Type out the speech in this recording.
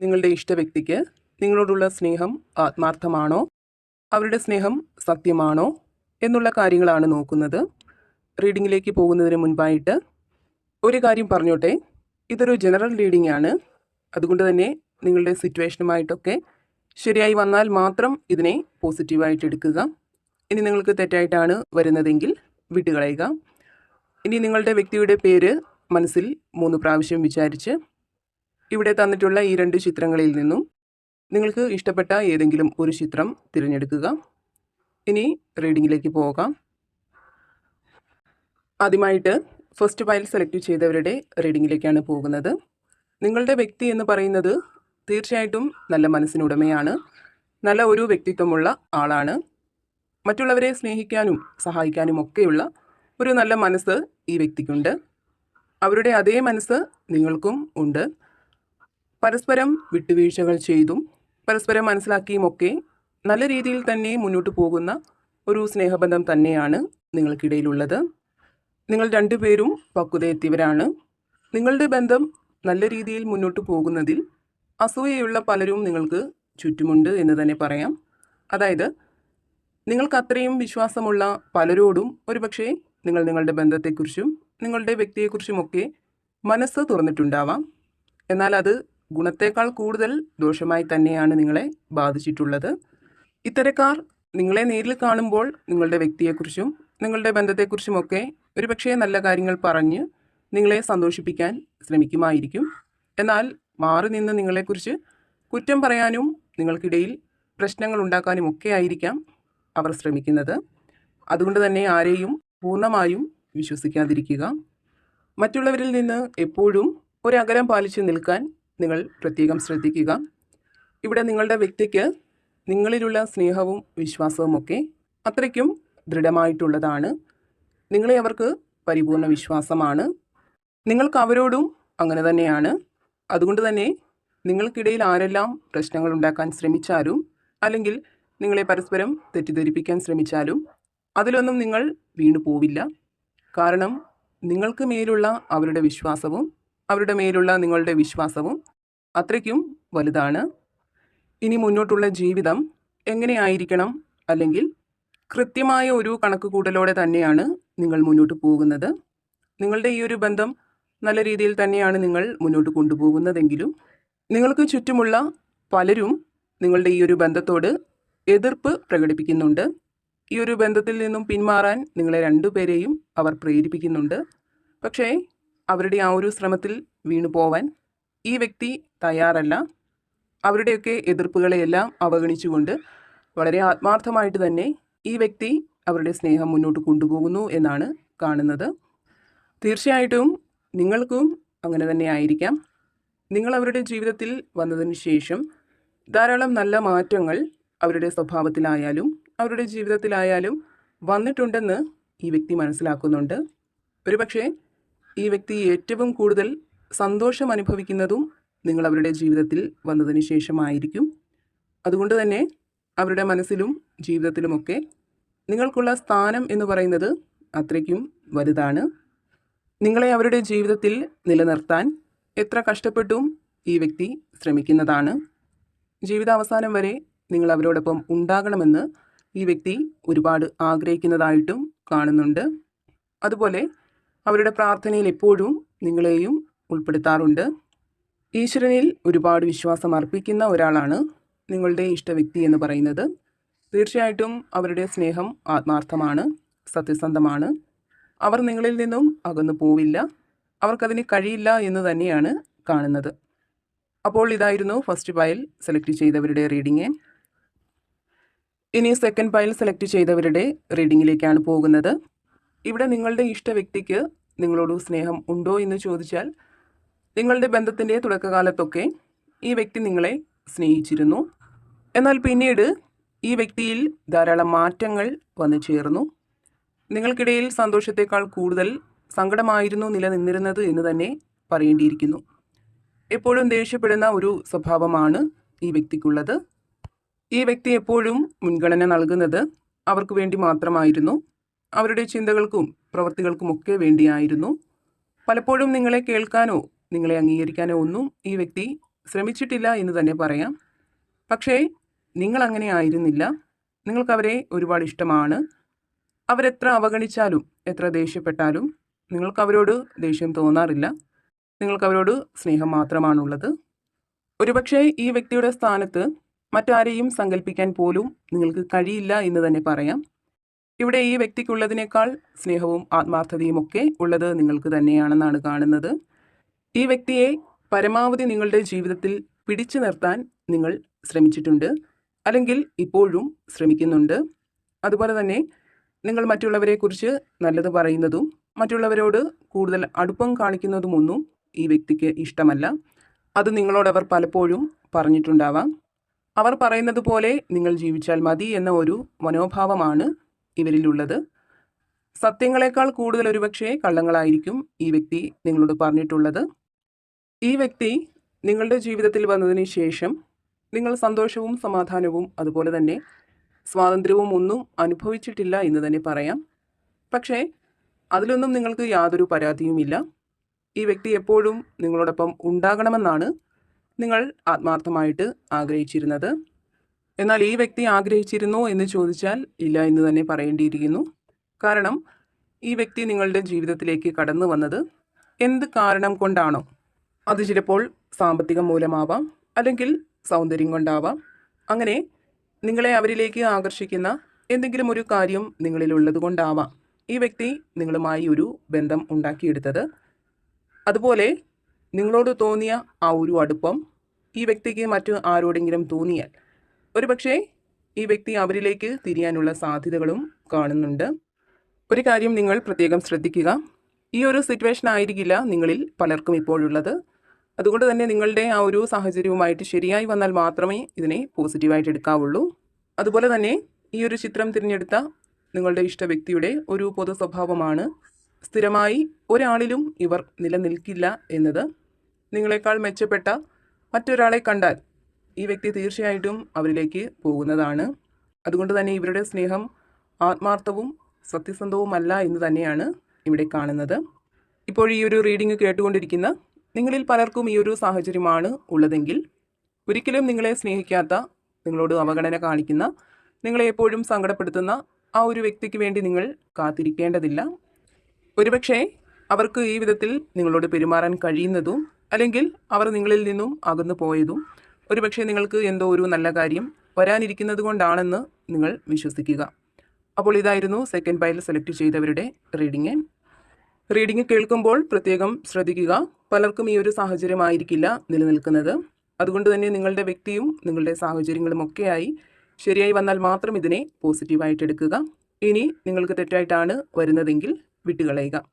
നിങ്ങളുടെ ഇഷ്ട വ്യക്തിക്ക് നിങ്ങളോടുള്ള സ്നേഹം ആത്മാർത്ഥമാണോ? അവരുടെ സ്നേഹം സത്യമാണോ? എന്നുള്ള കാര്യങ്ങളാണ് നോക്കുന്നത്. റീഡിങ്ങിലേക്ക് പോകുന്നതിന് മുൻപായിട്ട് ഒരു കാര്യം പറഞ്ഞോട്ടെ. ഇതൊരു ജനറൽ റീഡിംഗ് ആണ് അതുകൊണ്ട് തന്നെ നിങ്ങളുടെ സിറ്റുവേഷനുമായിട്ടൊക്കെ ശരിയായി വന്നാൽ മാത്രം ഇതിനെ പോസിറ്റീവായിട്ട് എടുക്കുക. ഇനി നിങ്ങൾക്ക് തെറ്റായിട്ടാണ് വരുന്നതെങ്കിൽ വിട്ടുകളയുക. ഇനി നിങ്ങളുടെ വ്യക്തിയുടെ പേര് മനസ്സിൽ മൂന്ന് പ്രാവശ്യം വിചാരിച്ച് ഇവിടെ തന്നിട്ടുള്ള ഈ രണ്ട് ചിത്രങ്ങളിൽ നിന്നും നിങ്ങൾക്ക് ഇഷ്ടപ്പെട്ട ഏതെങ്കിലും ഒരു ചിത്രം തിരഞ്ഞെടുക്കുക. ഇനി റീഡിങ്ങിലേക്ക് പോകാം. ആദ്യമായിട്ട് ഫസ്റ്റ് ഫയൽ സെലക്ട് ചെയ്തവരുടെ റീഡിങ്ങിലേക്കാണ് പോകുന്നത്. നിങ്ങളുടെ വ്യക്തി എന്ന് പറയുന്നത് തീർച്ചയായിട്ടും നല്ല മനസ്സിനുടമയാണ്. നല്ല ഒരു വ്യക്തിത്വമുള്ള ആളാണ്. മറ്റുള്ളവരെ സ്നേഹിക്കാനും സഹായിക്കാനും ഒക്കെയുള്ള ഒരു നല്ല മനസ്സ് ഈ വ്യക്തിക്കുണ്ട്. അവരുടെ അതേ മനസ്സ് നിങ്ങൾക്കും ഉണ്ട്. പരസ്പരം വിട്ടുവീഴ്ചകൾ ചെയ്തും പരസ്പരം മനസ്സിലാക്കിയുമൊക്കെ നല്ല രീതിയിൽ തന്നെ മുന്നോട്ട് പോകുന്ന ഒരു സ്നേഹബന്ധം തന്നെയാണ് നിങ്ങൾക്കിടയിലുള്ളത്. നിങ്ങൾ രണ്ടുപേരും പക്വതയെത്തിയവരാണ്. നിങ്ങളുടെ ബന്ധം നല്ല രീതിയിൽ മുന്നോട്ട് പോകുന്നതിൽ അസൂയയുള്ള പലരും നിങ്ങൾക്ക് ചുറ്റുമുണ്ട് എന്ന് തന്നെ പറയാം. അതായത് നിങ്ങൾക്ക് അത്രയും വിശ്വാസമുള്ള പലരോടും ഒരുപക്ഷെ നിങ്ങൾ നിങ്ങളുടെ ബന്ധത്തെക്കുറിച്ചും നിങ്ങളുടെ വ്യക്തിയെക്കുറിച്ചുമൊക്കെ മനസ്സ് തുറന്നിട്ടുണ്ടാവാം. എന്നാൽ അത് ഗുണത്തേക്കാൾ കൂടുതൽ ദോഷമായി തന്നെയാണ് നിങ്ങളെ ബാധിച്ചിട്ടുള്ളത്. ഇത്തരക്കാർ നിങ്ങളെ നേരിൽ കാണുമ്പോൾ നിങ്ങളുടെ വ്യക്തിയെക്കുറിച്ചും നിങ്ങളുടെ ബന്ധത്തെക്കുറിച്ചുമൊക്കെ ഒരുപക്ഷേ നല്ല കാര്യങ്ങൾ പറഞ്ഞ് നിങ്ങളെ സന്തോഷിപ്പിക്കാൻ ശ്രമിക്കുമായിരിക്കും. എന്നാൽ മാറി നിന്ന് നിങ്ങളെക്കുറിച്ച് കുറ്റം പറയാനും നിങ്ങൾക്കിടയിൽ പ്രശ്നങ്ങൾ ഉണ്ടാക്കാനും ഒക്കെ ആയിരിക്കാം അവർ ശ്രമിക്കുന്നത്. അതുകൊണ്ട് തന്നെ ആരെയും പൂർണമായും വിശ്വസിക്കാതിരിക്കുക. മറ്റുള്ളവരിൽ നിന്ന് എപ്പോഴും ഒരകലം പാലിച്ചു നിൽക്കാൻ നിങ്ങൾ പ്രത്യേകം ശ്രദ്ധിക്കുക. ഇവിടെ നിങ്ങളുടെ വ്യക്തിക്ക് നിങ്ങളിലുള്ള സ്നേഹവും വിശ്വാസവും ഒക്കെ അത്രയ്ക്കും ദൃഢമായിട്ടുള്ളതാണ്. നിങ്ങളെ അവർക്ക് പരിപൂർണ വിശ്വാസമാണ്. നിങ്ങൾക്ക് അവരോടും അങ്ങനെ തന്നെയാണ്. അതുകൊണ്ട് തന്നെ നിങ്ങൾക്കിടയിൽ ആരെല്ലാം പ്രശ്നങ്ങൾ ഉണ്ടാക്കാൻ ശ്രമിച്ചാലും അല്ലെങ്കിൽ നിങ്ങളെ പരസ്പരം തെറ്റിദ്ധരിപ്പിക്കാൻ ശ്രമിച്ചാലും അതിലൊന്നും നിങ്ങൾ വീണു പോവില്ല കാരണം നിങ്ങൾക്ക് മേലുള്ള അവരുടെ വിശ്വാസവും അവരുടെ മേലുള്ള നിങ്ങളുടെ വിശ്വാസവും അത്രയ്ക്കും വലുതാണ്. ഇനി മുന്നോട്ടുള്ള ജീവിതം എങ്ങനെയായിരിക്കണം അല്ലെങ്കിൽ കൃത്യമായ ഒരു കണക്കുകൂട്ടലോടെ തന്നെയാണ് നിങ്ങൾ മുന്നോട്ട് പോകുന്നത്. നിങ്ങളുടെ ഈ ഒരു ബന്ധം നല്ല രീതിയിൽ തന്നെയാണ് നിങ്ങൾ മുന്നോട്ട് കൊണ്ടുപോകുന്നതെങ്കിലും നിങ്ങൾക്ക് ചുറ്റുമുള്ള പലരും നിങ്ങളുടെ ഈ ഒരു ബന്ധത്തോട് എതിർപ്പ് പ്രകടിപ്പിക്കുന്നുണ്ട്. ഈ ഒരു ബന്ധത്തിൽ നിന്നും പിന്മാറാൻ നിങ്ങളെ രണ്ടുപേരെയും അവർ പ്രേരിപ്പിക്കുന്നുണ്ട്. പക്ഷേ അവരുടെ ആ ഒരു ശ്രമത്തിൽ വീണു പോവാൻ ഈ വ്യക്തി തയ്യാറല്ല. അവരുടെയൊക്കെ എതിർപ്പുകളെയെല്ലാം അവഗണിച്ചുകൊണ്ട് വളരെ ആത്മാർത്ഥമായിട്ട് തന്നെ ഈ വ്യക്തി അവരുടെ സ്നേഹം മുന്നോട്ട് കൊണ്ടുപോകുന്നു എന്നാണ് കാണുന്നത്. തീർച്ചയായിട്ടും നിങ്ങൾക്കും അങ്ങനെ തന്നെ ആയിരിക്കാം. നിങ്ങൾ അവരുടെ ജീവിതത്തിൽ വന്നതിന് ശേഷം ധാരാളം നല്ല മാറ്റങ്ങൾ അവരുടെ സ്വഭാവത്തിലായാലും അവരുടെ ജീവിതത്തിലായാലും വന്നിട്ടുണ്ടെന്ന് ഈ വ്യക്തി മനസ്സിലാക്കുന്നുണ്ട്. ഒരുപക്ഷെ ഈ വ്യക്തി ഏറ്റവും കൂടുതൽ സന്തോഷം അനുഭവിക്കുന്നതും നിങ്ങൾ അവരുടെ ജീവിതത്തിൽ വന്നതിന് ശേഷമായിരിക്കും. അതുകൊണ്ട് തന്നെ അവരുടെ മനസ്സിലും ജീവിതത്തിലുമൊക്കെ നിങ്ങൾക്കുള്ള സ്ഥാനം എന്ന് പറയുന്നത് അത്രയ്ക്കും വലുതാണ്. നിങ്ങളെ അവരുടെ ജീവിതത്തിൽ നിലനിർത്താൻ എത്ര കഷ്ടപ്പെട്ടും ഈ വ്യക്തി ശ്രമിക്കുന്നതാണ്. ജീവിതാവസാനം വരെ നിങ്ങൾ അവരോടൊപ്പം ഉണ്ടാകണമെന്ന് ഈ വ്യക്തി ഒരുപാട് ആഗ്രഹിക്കുന്നതായിട്ടും കാണുന്നുണ്ട്. അതുപോലെ അവരുടെ പ്രാർത്ഥനയിൽ എപ്പോഴും നിങ്ങളെയും ഉൾപ്പെടുത്താറുണ്ട്. ഈശ്വരനിൽ ഒരുപാട് വിശ്വാസം അർപ്പിക്കുന്ന ഒരാളാണ് നിങ്ങളുടെ ഇഷ്ട വ്യക്തി എന്ന് പറയുന്നത്. തീർച്ചയായിട്ടും അവരുടെ സ്നേഹം ആത്മാർത്ഥമാണ് സത്യസന്ധമാണ്. അവർ നിങ്ങളിൽ നിന്നും അകന്നു പോവില്ല. അവർക്കതിന് കഴിയില്ല എന്ന് തന്നെയാണ് കാണുന്നത്. അപ്പോൾ ഇതായിരുന്നു ഫസ്റ്റ് ഫയൽ സെലക്ട് ചെയ്തവരുടെ റീഡിങ് ഇനി സെക്കൻഡ് ഫയൽ സെലക്ട് ചെയ്തവരുടെ റീഡിങ്ങിലേക്കാണ് പോകുന്നത്. ഇവിടെ നിങ്ങളുടെ ഇഷ്ട വ്യക്തിക്ക് നിങ്ങളോട് സ്നേഹം ഉണ്ടോ എന്ന് ചോദിച്ചാൽ നിങ്ങളുടെ ബന്ധത്തിന്റെ തുടക്കകാലത്തൊക്കെ ഈ വ്യക്തി നിങ്ങളെ സ്നേഹിച്ചിരുന്നു. എന്നാൽ പിന്നീട് ഈ വ്യക്തിയിൽ ധാരാളം മാറ്റങ്ങൾ വന്നു ചേർന്നു. നിങ്ങൾക്കിടയിൽ സന്തോഷത്തേക്കാൾ കൂടുതൽ സങ്കടമായിരുന്നു നിലനിന്നിരുന്നത് എന്ന് തന്നെ പറയേണ്ടിയിരിക്കുന്നു. എപ്പോഴും ദേഷ്യപ്പെടുന്ന ഒരു സ്വഭാവമാണ് ഈ വ്യക്തിക്കുള്ളത്. ഈ വ്യക്തി എപ്പോഴും മുൻഗണന നൽകുന്നത് അവർക്ക് വേണ്ടി മാത്രമായിരുന്നു. അവരുടെ ചിന്തകൾക്കും പ്രവൃത്തികൾക്കുമൊക്കെ വേണ്ടിയായിരുന്നു. പലപ്പോഴും നിങ്ങളെ കേൾക്കാനോ നിങ്ങളെ അംഗീകരിക്കാനോ ഒന്നും ഈ വ്യക്തി ശ്രമിച്ചിട്ടില്ല എന്ന് തന്നെ പറയാം. പക്ഷേ നിങ്ങൾ അങ്ങനെ ആയിരുന്നില്ല. നിങ്ങൾക്കവരെ ഒരുപാട് ഇഷ്ടമാണ്. അവരെത്ര അവഗണിച്ചാലും എത്ര ദേഷ്യപ്പെട്ടാലും നിങ്ങൾക്കവരോട് ദേഷ്യം തോന്നാറില്ല. നിങ്ങൾക്കവരോട് സ്നേഹം മാത്രമാണുള്ളത്. ഒരുപക്ഷെ ഈ വ്യക്തിയുടെ സ്ഥാനത്ത് മറ്റാരെയും സങ്കല്പിക്കാൻ പോലും നിങ്ങൾക്ക് കഴിയില്ല എന്ന് തന്നെ പറയാം. ഇവിടെ ഈ വ്യക്തിക്കുള്ളതിനേക്കാൾ സ്നേഹവും ആത്മാർത്ഥതയും ഒക്കെ ഉള്ളത് നിങ്ങൾക്ക് തന്നെയാണെന്നാണ് കാണുന്നത്. ഈ വ്യക്തിയെ പരമാവധി നിങ്ങളുടെ ജീവിതത്തിൽ പിടിച്ചു നിർത്താൻ നിങ്ങൾ ശ്രമിച്ചിട്ടുണ്ട് അല്ലെങ്കിൽ ഇപ്പോഴും ശ്രമിക്കുന്നുണ്ട്. അതുപോലെ തന്നെ നിങ്ങൾ മറ്റുള്ളവരെക്കുറിച്ച് നല്ലത് പറയുന്നതും മറ്റുള്ളവരോട് കൂടുതൽ അടുപ്പം കാണിക്കുന്നതുമൊന്നും ഈ വ്യക്തിക്ക് ഇഷ്ടമല്ല. അത് നിങ്ങളോടവർ പലപ്പോഴും പറഞ്ഞിട്ടുണ്ടാവാം. അവർ പറയുന്നത് പോലെ നിങ്ങൾ ജീവിച്ചാൽ മതി എന്ന ഒരു മനോഭാവമാണ് ഇവരിലുള്ളത്. സത്യങ്ങളെക്കാൾ കൂടുതൽ ഒരുപക്ഷെ കള്ളങ്ങളായിരിക്കും ഈ വ്യക്തി നിങ്ങളോട് പറഞ്ഞിട്ടുള്ളത്. ഈ വ്യക്തി നിങ്ങളുടെ ജീവിതത്തിൽ വന്നതിന് ശേഷം നിങ്ങൾ സന്തോഷവും സമാധാനവും അതുപോലെ തന്നെ സ്വാതന്ത്ര്യവും ഒന്നും അനുഭവിച്ചിട്ടില്ല എന്ന് തന്നെ പറയാം. പക്ഷേ അതിലൊന്നും നിങ്ങൾക്ക് യാതൊരു പരാതിയുമില്ല. ഈ വ്യക്തി എപ്പോഴും നിങ്ങളോടൊപ്പം ഉണ്ടാകണമെന്നാണ് നിങ്ങൾ ആത്മാർത്ഥമായിട്ട് ആഗ്രഹിച്ചിരുന്നത്. എന്നാൽ ഈ വ്യക്തി ആഗ്രഹിച്ചിരുന്നോ എന്ന് ചോദിച്ചാൽ ഇല്ല എന്ന് തന്നെ പറയേണ്ടിയിരിക്കുന്നു. കാരണം ഈ വ്യക്തി നിങ്ങളുടെ ജീവിതത്തിലേക്ക് കടന്നു വന്നത് എന്ത് കാരണം കൊണ്ടാണോ? അത് ചിലപ്പോൾ സാമ്പത്തികം മൂലമാവാം അല്ലെങ്കിൽ സൗന്ദര്യം കൊണ്ടാവാം. അങ്ങനെ നിങ്ങളെ അവരിലേക്ക് ആകർഷിക്കുന്ന എന്തെങ്കിലും ഒരു കാര്യം നിങ്ങളിലുള്ളത് കൊണ്ടാവാം ഈ വ്യക്തി നിങ്ങളുമായി ഒരു ബന്ധം ഉണ്ടാക്കിയെടുത്തത്. അതുപോലെ നിങ്ങളോട് തോന്നിയ ആ ഒരു അടുപ്പം ഈ വ്യക്തിക്ക് മറ്റു ആരോടെങ്കിലും തോന്നിയാൽ ഒരുപക്ഷേ ഈ വ്യക്തി അവരിലേക്ക് തിരിയാനുള്ള സാധ്യതകളും കാണുന്നുണ്ട്. ഒരു കാര്യം നിങ്ങൾ പ്രത്യേകം ശ്രദ്ധിക്കുക. ഈ ഒരു സിറ്റുവേഷൻ ആയിരിക്കില്ല നിങ്ങളിൽ പലർക്കും ഇപ്പോഴുള്ളത്. അതുകൊണ്ട് തന്നെ നിങ്ങളുടെ ആ ഒരു സാഹചര്യവുമായിട്ട് ശരിയായി വന്നാൽ മാത്രമേ ഇതിനെ പോസിറ്റീവായിട്ട് എടുക്കാവുള്ളൂ. അതുപോലെ തന്നെ ഈ ഒരു ചിത്രം തിരഞ്ഞെടുത്ത നിങ്ങളുടെ ഇഷ്ട വ്യക്തിയുടെ ഒരു പൊതു സ്വഭാവമാണ് സ്ഥിരമായി ഒരാളിലും ഇവർ നിലനിൽക്കില്ല എന്നത്. നിങ്ങളെക്കാൾ മെച്ചപ്പെട്ട മറ്റൊരാളെ കണ്ടാൽ ഈ വ്യക്തി തീർച്ചയായിട്ടും അവരിലേക്ക് പോകുന്നതാണ്. അതുകൊണ്ട് തന്നെ ഇവരുടെ സ്നേഹം ആത്മാർത്ഥവും സത്യസന്ധവുമല്ല എന്ന് തന്നെയാണ് ഇവിടെ കാണുന്നത്. ഇപ്പോൾ ഈ ഒരു റീഡിംഗ് കേട്ടുകൊണ്ടിരിക്കുന്ന നിങ്ങളിൽ പലർക്കും ഈ ഒരു സാഹചര്യമാണ് ഉള്ളതെങ്കിൽ ഒരിക്കലും നിങ്ങളെ സ്നേഹിക്കാത്ത നിങ്ങളോട് അവഗണന കാണിക്കുന്ന നിങ്ങളെ എപ്പോഴും സങ്കടപ്പെടുത്തുന്ന ആ ഒരു വ്യക്തിക്ക് വേണ്ടി നിങ്ങൾ കാത്തിരിക്കേണ്ടതില്ല. ഒരുപക്ഷെ അവർക്ക് ഈ വിധത്തിൽ നിങ്ങളോട് പെരുമാറാൻ കഴിയുന്നതും അല്ലെങ്കിൽ അവർ നിങ്ങളിൽ നിന്നും അകന്നു പോയതും ഒരുപക്ഷെ നിങ്ങൾക്ക് എന്തോ ഒരു നല്ല കാര്യം വരാനിരിക്കുന്നത് കൊണ്ടാണെന്ന് നിങ്ങൾ വിശ്വസിക്കുക. അപ്പോൾ ഇതായിരുന്നു സെക്കൻഡ് പൈൽ സെലക്ട് ചെയ്തവരുടെ റീഡിങ് റീഡിംഗ് കേൾക്കുമ്പോൾ പ്രത്യേകം ശ്രദ്ധിക്കുക. പലർക്കും ഈ ഒരു സാഹചര്യമായിരിക്കില്ല നിലനിൽക്കുന്നത്. അതുകൊണ്ട് തന്നെ നിങ്ങളുടെ വ്യക്തിയും നിങ്ങളുടെ സാഹചര്യങ്ങളും ഒക്കെയായി ശരിയായി വന്നാൽ മാത്രം ഇതിനെ പോസിറ്റീവായിട്ട് എടുക്കുക. ഇനി നിങ്ങൾക്ക് തെറ്റായിട്ടാണ് വരുന്നതെങ്കിൽ വിട്ടുകളയുക.